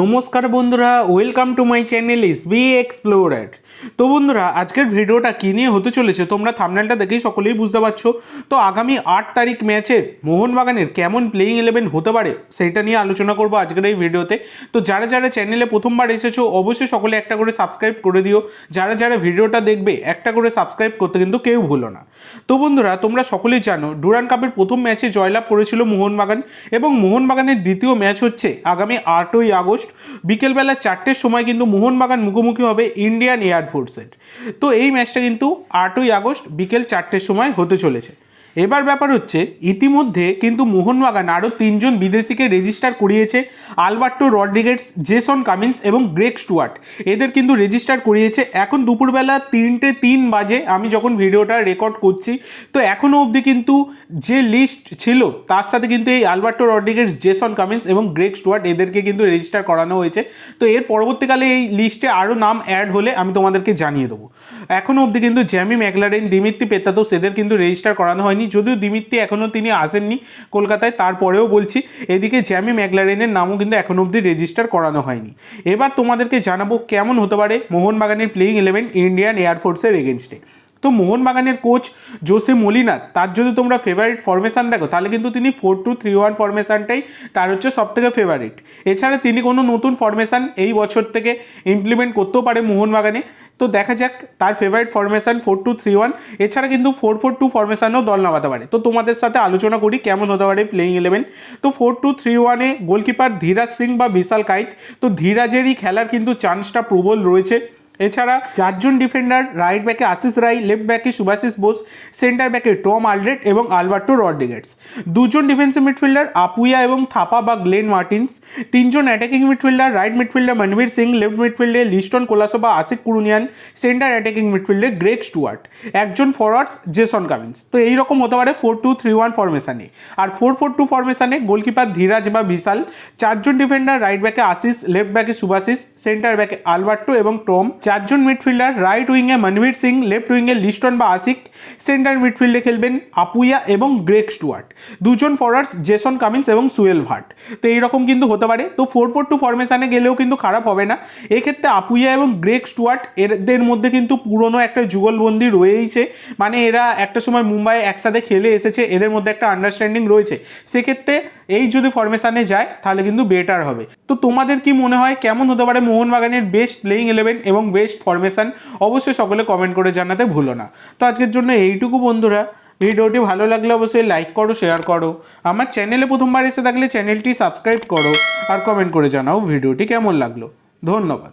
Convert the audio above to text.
নমস্কার বন্ধুরা welcome to my channel ইস বি এক্সপ্লোরার তো বন্ধুরা, আজকের ভিডিওটা কী নিয়ে হতে চলেছে তোমরা থামনেলটা দেখেই সকলেই বুঝতে পারছ। তো আগামী আট তারিখ ম্যাচের মোহনবাগানের কেমন প্লেইং ইলেভেন হতে পারে সেইটা নিয়ে আলোচনা করব আজকের এই ভিডিওতে। তো যারা যারা চ্যানেলে প্রথমবার এসেছ, অবশ্যই সকলে একটা করে সাবস্ক্রাইব করে দিও। যারা যারা ভিডিওটা দেখবে, একটা করে সাবস্ক্রাইব করতে কিন্তু কেউ ভুলো না। তো বন্ধুরা, তোমরা সকলেই জানো, ডুরান কাপের প্রথম ম্যাচে জয়লাভ করেছিল মোহনবাগান এবং মোহনবাগানের দ্বিতীয় ম্যাচ হচ্ছে আগামী আটই আগস্ট বিকেলবেলা চারটের সময় কিন্তু মোহনবাগান মুখোমুখি হবে ইন্ডিয়ান এয়ারফোর্সের তো এই ম্যাচটা কিন্তু আটই আগস্ট বিকেল চারটের সময় হতে চলেছে। এবার ব্যাপার হচ্ছে, ইতিমধ্যে কিন্তু মোহনবাগান আরও তিনজন বিদেশিকে রেজিস্টার করিয়েছে, আলবার্টো রড্রিগেটস জেসন কামিন্স এবং গ্রেক স্টুয়ার্ট। এদের কিন্তু রেজিস্টার করিয়েছে, এখন দুপুরবেলা তিনটে তিন বাজে, আমি যখন ভিডিওটা রেকর্ড করছি, তো এখনও অবধি কিন্তু যে লিস্ট ছিল, তার সাথে কিন্তু এই আলবার্টো রড্রিগেটস জেসন কামিন্স এবং গ্রেক স্টুয়ার্ট এদেরকে কিন্তু রেজিস্টার করানো হয়েছে। তো এর পরবর্তীকালে এই লিস্টে আরও নাম অ্যাড হলে আমি তোমাদেরকে জানিয়ে দেবো। এখনও অবধি কিন্তু জ্যামি ম্যাকলারেন, দিমিত্রি পেত্তাতোস এদের কিন্তু রেজিস্টার করানো হয়নি। যদিও দিমিত্রি এখনও তিনি আসেননি কলকাতায়, তারপরেও বলছি, এদিকে জ্যামি ম্যাকলারেনের নামও কিন্তু এখনও অবধি রেজিস্টার করানো হয়নি। এবার তোমাদেরকে জানাব কেমন হতে পারে মোহনবাগানের প্লেইং ইলেভেন ইন্ডিয়ান এয়ারফোর্সের এগেনস্টে তো মোহনবাগানের কোচ জোসে মলিনা তার যদি তোমরা ফেভারিট ফরমেশান দেখো, তাহলে কিন্তু তিনি ফোর টু থ্রি ওয়ান ফরমেশানটাই তার হচ্ছে সব থেকে ফেভারিট এছাড়া তিনি কোনো নতুন ফরমেশান এই বছর থেকে ইমপ্লিমেন্ট করতেও পারে মোহনবাগানে। তো দেখা যাক, তার favourite formation four two three one এছাড়া কিন্তু ফোর ফোর টু ফরমেশানও দল নামাতে পারে। তো তোমাদের সাথে আলোচনা করি, কেমন হতে পারে প্লেইং ইলেভেন তো ফোর টু থ্রি ওয়ানে গোলকিপার ধীরাজ সিং বা বিশাল কাইত। তো ধীরাজেরই খেলার কিন্তু চান্সটা প্রবল রয়েছে। এছাড়া চারজন ডিফেন্ডার রাইট ব্যাকে আশিস রাই লেফট ব্যাকে সুভাশিস বোস সেন্টার ব্যাকে টম আলড্রেট এবং আলবার্টো রড্রিগেটস দুজন ডিফেন্সিভ মিডফিল্ডার আপুয়া এবং থাপা বা গ্লেন মার্টিন্স। তিনজন attacking midfielder right midfielder Manvir Singh left মিডফিল্ডে Liston Colaco বা আশিক কুরুনিয়ান সেন্টার অ্যাটাকিং মিডফিল্ডে গ্রেক স্টুয়ার্ট। একজন ফরওয়ার্ডস জেসন কামিন্স তো এইরকম হতে পারে ফোর টু থ্রি ওয়ান ফরমেশানে আর ফোর ফোর টু ফরমেশানে গোলকিপার ধীরাজ বা বিশাল। চারজন ডিফেন্ডার রাইট ব্যাকে আশিস লেফট ব্যাকে সুভাশিস সেন্টার ব্যাকে আলবার্টো এবং টম। চারজন মিডফিল্ডার রাইট উইংয়ে মনবীর সিং লেফট উইংয়ে লিস্টন বা আশিক সেন্টার মিডফিল্ডে খেলবেন আপুয়া এবং গ্রেক স্টুয়ার্ট দুজন ফরওয়ার্ডস জেসন কামিন্স এবং সুয়েল ভাট তো এইরকম কিন্তু হতে পারে। তো ফোর ফোর টু ফরমেশানে গেলেও কিন্তু খারাপ হবে না। এক্ষেত্রে আপুয়া এবং গ্রেক স্টুয়ার্ট এদের মধ্যে কিন্তু পুরনো একটা যুগলবন্দি রয়েইছে। মানে এরা একটা সময় মুম্বাই একসাথে খেলে এসেছে। এদের মধ্যে একটা আন্ডারস্ট্যান্ডিং রয়েছে। সেক্ষেত্রে এই যদি ফরমেশানে যায়, তাহলে কিন্তু বেটার হবে। তো তোমাদের কি মনে হয়, কেমন হতে পারে মোহনবাগানের বেস্ট প্লেইং ইলেভেন এবং বেস্ট ফরমেশান অবশ্যই সকলে কমেন্ট করে জানাতে ভুলো না। তো আজকের জন্য এইটুকু বন্ধুরা। ভিডিওটি ভালো লাগলে অবশ্যই লাইক করো শেয়ার করো। আমার চ্যানেলে প্রথমবার এসে থাকলে চ্যানেলটি সাবস্ক্রাইব করো আর কমেন্ট করে জানাও ভিডিওটি কেমন লাগল। ধন্যবাদ।